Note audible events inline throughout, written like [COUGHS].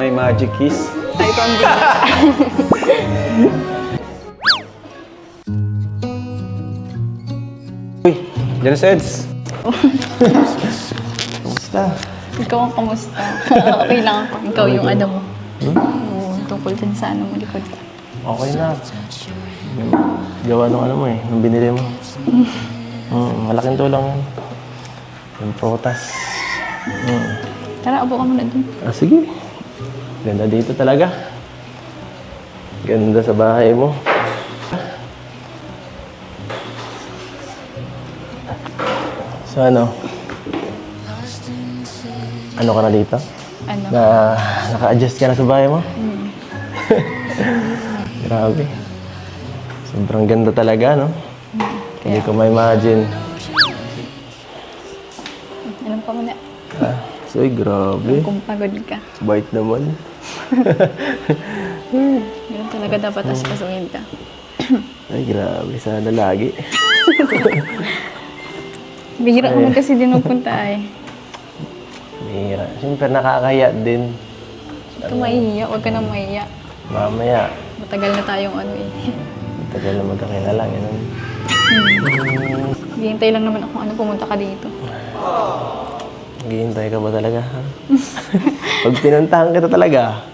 May magic kiss. Ay, bigla. [LAUGHS] Uy, dyan na Seds. Kumusta? Ikaw ang kamusta? [LAUGHS] okay lang ako. Ikaw yung ano mo. Oo, tungkol din sa ano mo likod ka. Okay na. Gawa nung ano mo eh, nung binili mo. [LAUGHS] Mm, malaking tulong yan. Yung protas. Mm. Tara, abo ka muna dun. Ah, sige. Ganda dito talaga. Ganda sa bahay mo. So ano? Ano ka na dito? Ano? Na naka-adjust ka na sa bahay mo? Hmm. [LAUGHS] Grabe. Sobrang ganda talaga, no? Hindi ko ma-imagine. Alam ka muna. Ah, so, grabe. Kung pagod ka. Bait naman. [LAUGHS] Ganun talaga dapat as pasuhin ka. [CLEARS THROAT] Ay, grabe. Sana lagi. [LAUGHS] Bihira ka man kasi din magpunta eh. Bihira. Siyempre, nakakahiya din. Ito mahihiya. Huwag ka na mahihiya. Mamaya, Matagal na tayong ano eh. [LAUGHS] tagal na magkakilala. Ganun. Hihintay lang naman ako ano pumunta ka dito. Naghihintay ka ba talaga? Pag pinuntahan kita talaga.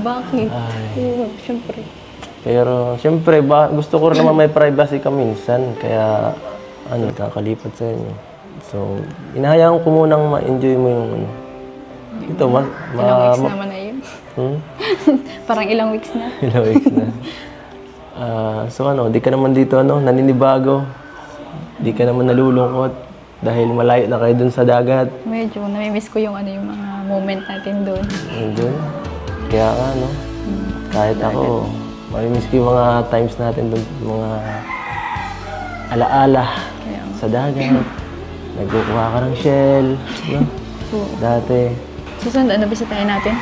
Bakit? Ay. Oo, syempre. Pero, siyempre, ba, gusto ko rin naman may privacy ka minsan. Kaya, ano, kakalipat sa inyo. So, inahayaan ko munang ma-enjoy mo yung ano. Ito, ma... ma Ilang weeks ma- naman na yun. hmm? [LAUGHS] Parang ilang weeks na. [LAUGHS] Ilang weeks na. Ah, so ano, di ka naman dito ano, naninibago. Di ka naman nalulungkot dahil malayo na kayo dun sa dagat. Medyo namimiss ko yung ano yung mga moment natin doon. Ayun. Kaya nga, no? Kahit ako, mamimiss ko yung mga times natin dun, mga alaala Kaya sa dagat. Nagkukuha ka ng shell, no? so, Dati. susunod, ano bisitahin natin?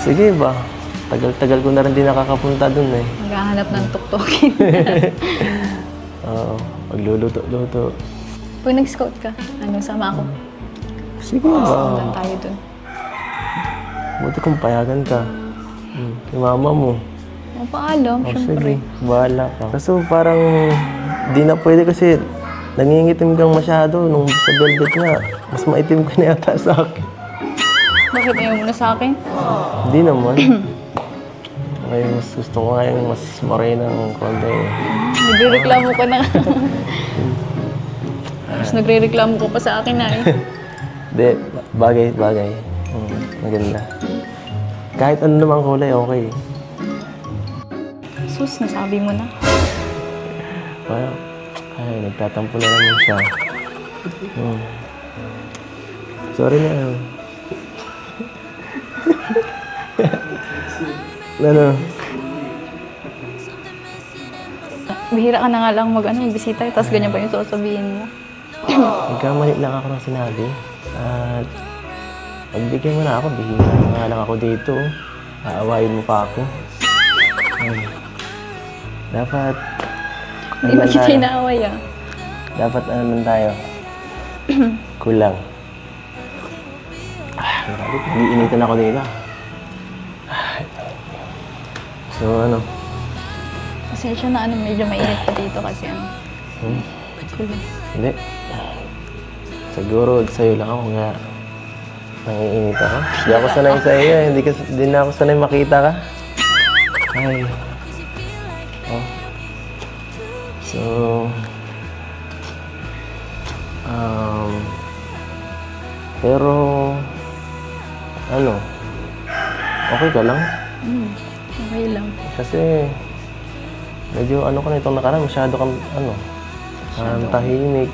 Sige ba? Tagal-tagal ko na rin din nakakapunta dun eh. Maghahanap ng tuktokin. [LAUGHS] Oo, pagluluto-luto. Pag nag-scout ka, ano, sama ako. Sige ba? Sundan tayo doon. Buti kung payagan ka. Hmm. Yung mama mo. O, paalam, Oh, syempre. sige, bahala ka. Kaso parang di na pwede kasi nangingitim kang masyado nung sa velvet nga. Mas maitim ka na yata sa akin. Bakit ayaw mo na sa akin? Hindi naman. [CLEARS THROAT] Okay, mas gusto ko ngayon mas morena ng konti. Nagre-reklamo ka na. [LAUGHS] Mas nagre-reklamo ka pa sa akin na eh. [LAUGHS] Hindi, bagay, bagay. Hmm, maganda. Kahit ano namang kulay, okay. Sus, nasabi mo na. Kaya, ay, nagtatampo na naman siya. Hmm. Sorry na. [LAUGHS] ano? Bihira ka na nga lang mag, ano, magbisita, tapos ganyan pa yung sasabihin mo. Nagkamali lang ako ng sinabi. At pagbigay mo na ako, bihira na nga lang ako dito. Aawayin mo pa ako. Ay. Dapat, Hindi ano ba kita inaaway ah? Dapat ano lang tayo? [CLEARS THROAT] Kulang. Ah, grabe. Nag-iinitan ako dito. Ah. So ano? Pasensya na ano, medyo mainit pa dito kasi ano. Hmm? Kulo. Hindi. Siguro sa'yo lang ako nga nangiinit ako. Hindi ako sanay sa iyo. Hindi, ka, hindi na ako sanay makita ka. Ay. Oh. So, um, pero, ano, okay ka lang? Hmm, okay lang. Kasi, medyo ano ka na itong nakaraan, masyado kang, ano, um, tahimik,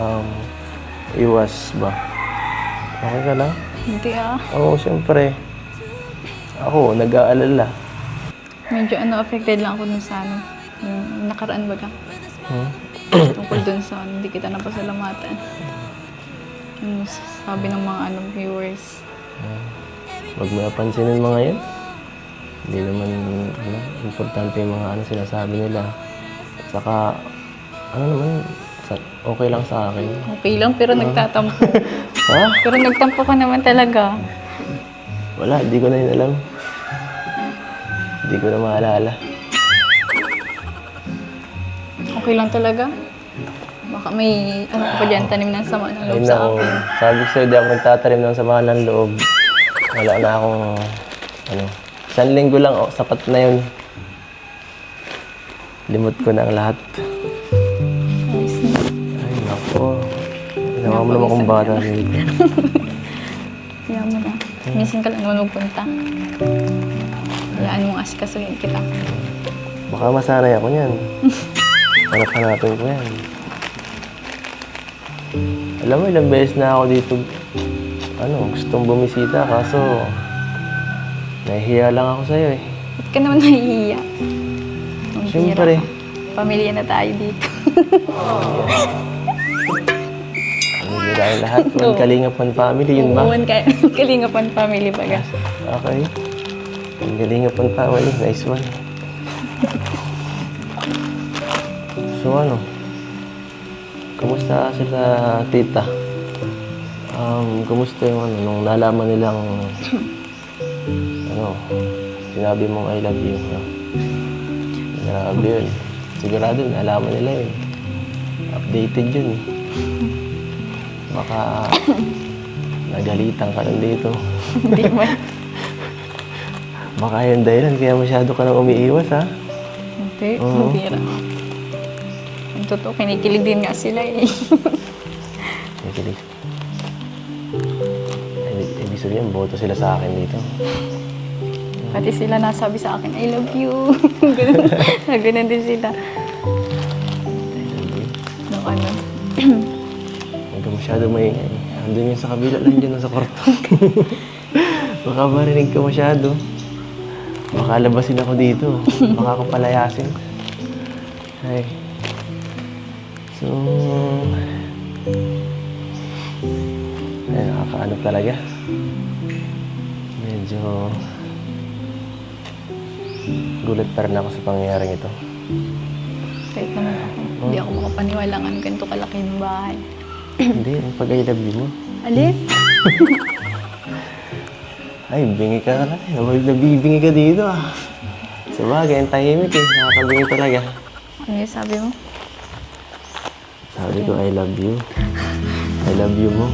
um, iwas ba? Okay ka lang? Hindi ah. Oo, siyempre. Ako, nag-aalala. Medyo ano, affected lang ako dun sa ano. Yung nakaraan baga. Hmm? Tungkol dun sa ano, hindi kita napasalamatan. Yung sabi ng mga ano, viewers. Huwag mo napansinin mga yan. Hindi naman ano, importante yung mga ano sinasabi nila. Saka, ano naman, okay lang sa akin. Okay lang, pero nagtatampo. [LAUGHS] Ha? pero nagtampo ka naman talaga. Wala, di ko na yun alam. Di ko na maalala. Okay lang talaga. Baka may ano pa dyan, tanim ng sama ng loob Ayun sa ako, akin. sabi ko sa'yo, di ako nagtatarim ng samahan ng loob. Wala na akong, ano, isang linggo lang, oh, sapat na yun. Limot ko na ang lahat. Ginawa mo naman kung bata. Kaya mo na. Minsan ka lang naman magpunta. Hayaan mong asikasuhin kita. Baka masanay ako niyan. [LAUGHS] Hanap-hanapin ko yan. Alam mo, ilang beses na ako dito, ano, gustong bumisita, kaso, nahihiya lang ako sa'yo eh. Ba't ka naman nahihiya? Ang Siyempre. Pamilya na tayo dito. [LAUGHS] Hindi tayo lahat. Oo. One Kalingapan family, yun ba? Uuwan ka. [LAUGHS] Kalingapan family baga. Okay. One Kalingapan family, nice one. So ano? Kumusta sila tita? Um, kumusta yung ano, nung nalaman nilang ano, sinabi mong I love you. No? Grabe yun. Sigurado nalaman nila yun. Updated yun eh. Baka [COUGHS] nagalitan ka lang dito. Hindi mo. [LAUGHS] Baka yun dahilan kaya masyado ka nang umiiwas ha. Hindi. Oo. Ang bira. Ang totoo, kinikilig din nga sila eh. Nakikilig. Ibig, ibig sabihin, boto sila sa akin dito. Pati sila nasabi sa akin, I love you. [LAUGHS] Ganun. [LAUGHS] Ganun din sila. Masyado maingay. Andun yun sa kabila lang dyan, sa kwarto. [LAUGHS] Baka marinig ka masyado. Baka labasin ako dito. Baka ako palayasin. Ay. So... Ay, nakakaano talaga. Medyo... Gulat pa rin ako sa pangyayaring ito. Kahit naman ako. Hindi ako makapaniwala nga ganito kalaki yung bahay. Hindi, ang pag-I love you mo. Alin? [LAUGHS] Ay, bingi ka na eh. Nabibingi ka dito ah. Sa bagay, ang tahimik eh. Nakakabingi talaga. Ano yung sabi mo? Sabi ko, I love you. I love you mo.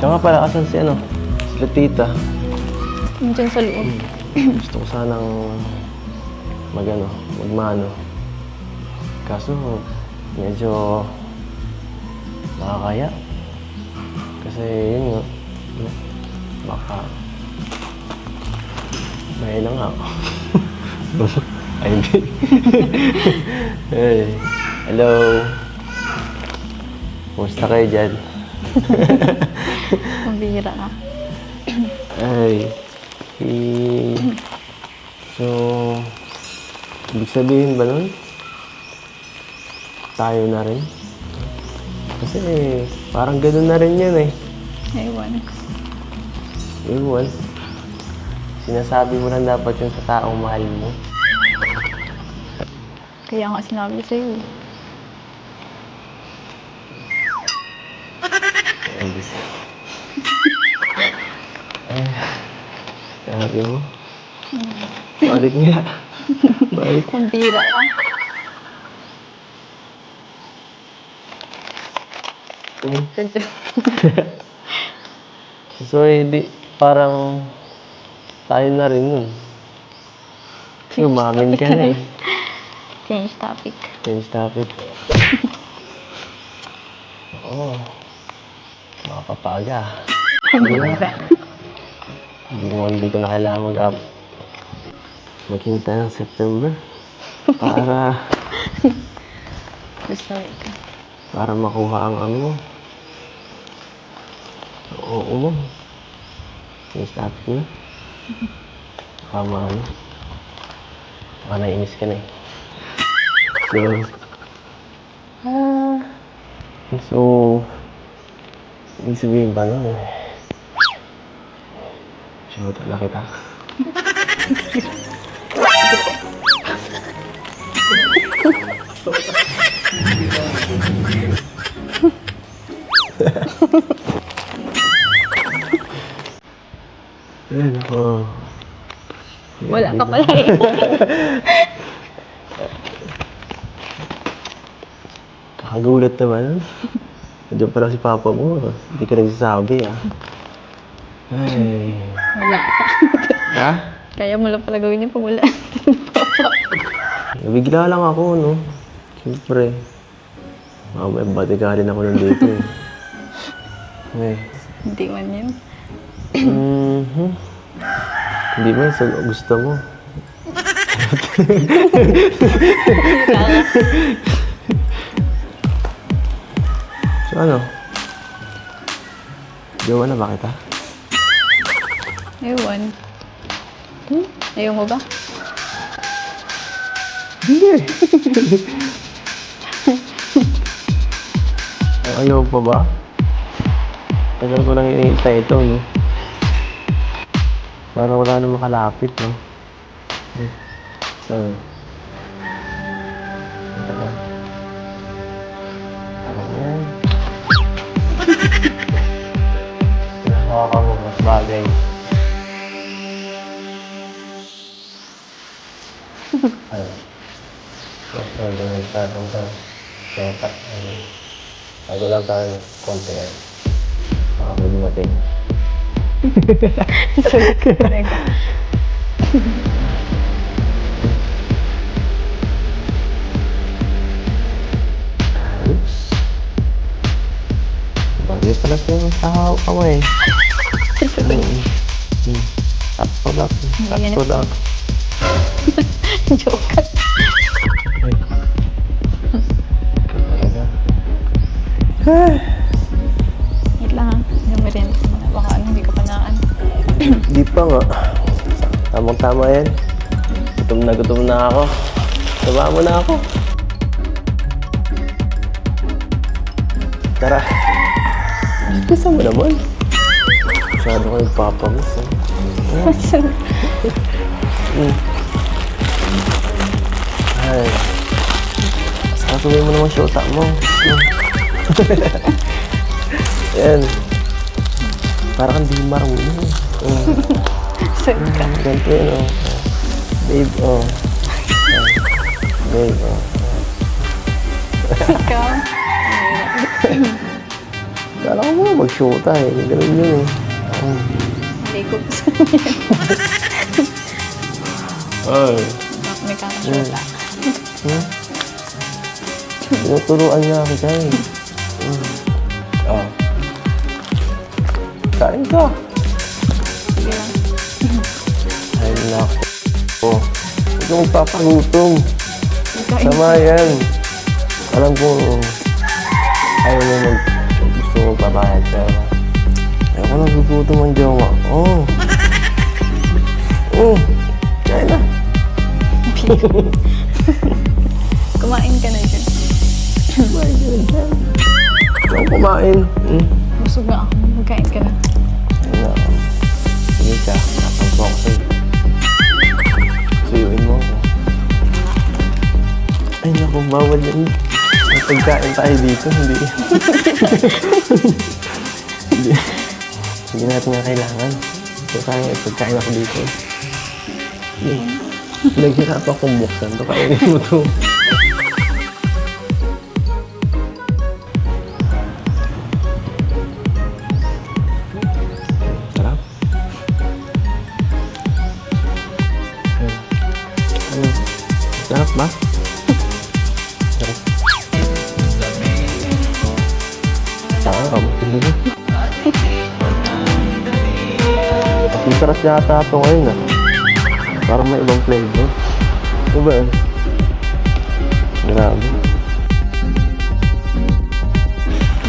Siya nga pala, asan si ano? Si tita. Nandiyan sa loob. Gusto ko sanang magano, magmano. Kaso, medyo nakakaya. Kasi yun nga, baka may lang ako. [LAUGHS] Ay, hindi. [LAUGHS] hey, hello. Kumusta kayo dyan? [LAUGHS] Mabira ka. Ay, eh, so, ibig sabihin ba nun? Tayo na rin? Kasi parang ganun na rin yan eh. Ewan. Ewan. Sinasabi mo lang dapat yun sa taong mahal mo. Kaya nga sinabi sa'yo. eh. Ay, gusto. Ay, sabi mo. Balik nga. Mabira ka. [LAUGHS] Sadya. So, hindi, parang tayo na rin nun. Umamin ka na eh. Change topic. Change topic. Oo. [LAUGHS] Oh, makapapaga. Mo, hindi ko na kailangan mag-up. Maghinta ng September. Para, [LAUGHS] Gusto ka. para makuha ang ano mo. Oo mo. Change topic na. Tama ano. Baka nainis ka na eh. So, ah, so, ibig sabihin ba nun eh? Sure, tala kita. [LAUGHS] Ayun [LAUGHS] ako. Wala ka pala eh. [LAUGHS] Kakagulat naman. Nandiyan pala si Papa mo. Hindi ka nagsasabi ah. Ay. Wala. Ha? Kaya mo lang pala gawin yung wala. [LAUGHS] Nabigla lang ako, no? Siyempre. Mamaya, batika rin ako nandito eh. Ay. Hindi man yun. Mhm. Hindi man, sa gusto mo. so ano? Jowa na ba kita? Ewan. Hmm? Ayaw mo ba? Ayaw pa ba? Tagal ko lang iniintay ito, no? Para wala na makalapit, no? Eh, So, na. Ayan. [LAUGHS] Nakaka mo mas bagay. Ayun. Bagay sa itong sa setup. Ayun. Bago lang tayo konti yan. Baka may dumating. Ka talaga. Oops. Bagay pala sa yung tahaw ka mo eh. Hmm. Hmm. Sakto lang. Sakto lang. Joke. Wait lang ha. Yung merienda mo na. Baka ano, hindi ka pa naan. [CLEARS THROAT] Di pa nga. Tamang tama yan. Gutom na gutom na ako. Sama mo na ako. Tara. Gusto mo naman. Masyado ko nagpapamiss eh. Mm. [LAUGHS] Ay. Sakatuloy mo naman syota mo. Mm. [LAUGHS] Yan. Para kang di marunong. Mm. Sulit ka. Ganito yun, oh. Babe, oh. Ah. Babe, oh. Ikaw. Kala ko mga mag-shoota eh. Ganun yun eh. Oh. Hindi ko gusto Ay. May kakashola. Hmm? Tinuturuan niya kita eh. Kain ka. Lang. Ay, naku. Oh. Huwag kang magpapagutom. Kain. Tama yan. Alam ko, ayaw mo mag... Gusto mo magbabayad pero... Ayaw ko nagugutom ang jowa. [LAUGHS] Oh. Oh. Kaya na. [LAUGHS] Kumain ka na dyan. Ayaw kumain. Hmm. Busog na ako. Magkain ka na. Natampo ako sa'yo. Suyuin mo ako. Ay naku, bawal yan. May tayo dito, hindi. hindi. Hindi natin nga kailangan. So, kaya may pagkain ako dito. Hindi. Naghirap akong buksan to. Kainin mo to. Sarap yata ito ngayon ah. Parang may ibang flavor. Ano ba yan? Grabe.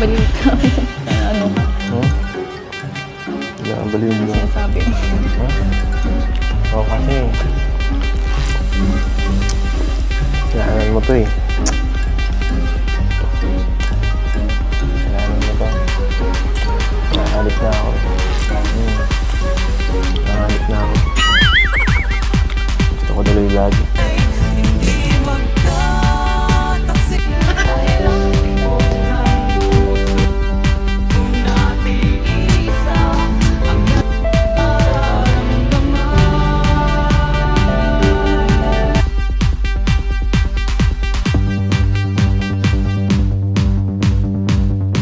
Baliw ka. [LAUGHS] ano ka? Huh? Nakabaliw mo. Sinasabi mo. Ha? Oo kasi. Kailangan mo to eh.